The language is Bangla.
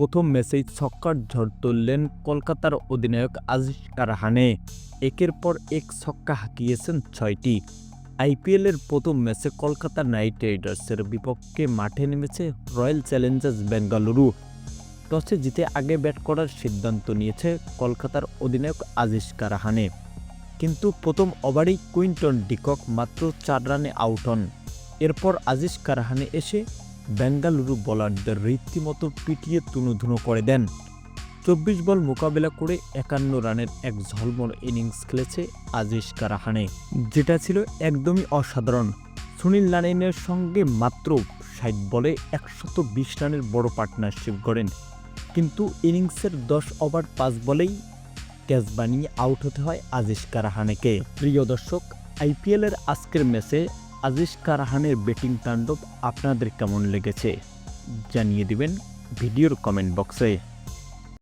প্রথম ম্যাচেই ছক্কার ঝড় তুললেন কলকাতার অধিনায়ক আজিজ কারহানে। একের পর এক ছক্কা হাঁকিয়েছেন ছয়টি। আইপিএলের প্রথম ম্যাচে কলকাতা নাইট রাইডার্সের বিপক্ষে মাঠে নেমেছে রয়্যাল চ্যালেঞ্জার্স বেঙ্গালুরু। টসে জিতে আগে ব্যাট করার সিদ্ধান্ত নিয়েছে কলকাতার অধিনায়ক আজিজ কারাহানে। কিন্তু প্রথম ওভারেই কুইন্টন ডিকক মাত্র চার রানে আউট হন। এরপর আজিজ কারাহানে এসে বেঙ্গালুরু বোলারদের রীতিমতো পিটিয়ে তুনুধুনো করে দেন। চব্বিশ বল মোকাবেলা করে একান্ন রানের এক ঝলমল ইনিংস খেলেছে আজিজ কারাহানে, যেটা ছিল একদমই অসাধারণ। সুনীল নারায়ণের সঙ্গে মাত্র ষাট বলে একশত বিশ রানের বড় পার্টনারশিপ গড়েন। কিন্তু ইনিংসের দশ ওভার পাঁচ বলেই ক্যাচ বানিয়ে আউট হতে হয় আজিজ কারাহানেকে। প্রিয় দর্শক, আইপিএলের আজকের ম্যাচে আজিজ কারাহানের ব্যাটিং তাণ্ডব আপনাদের কেমন লেগেছে? জানিয়ে দিবেন ভিডিওর কমেন্ট বক্সে।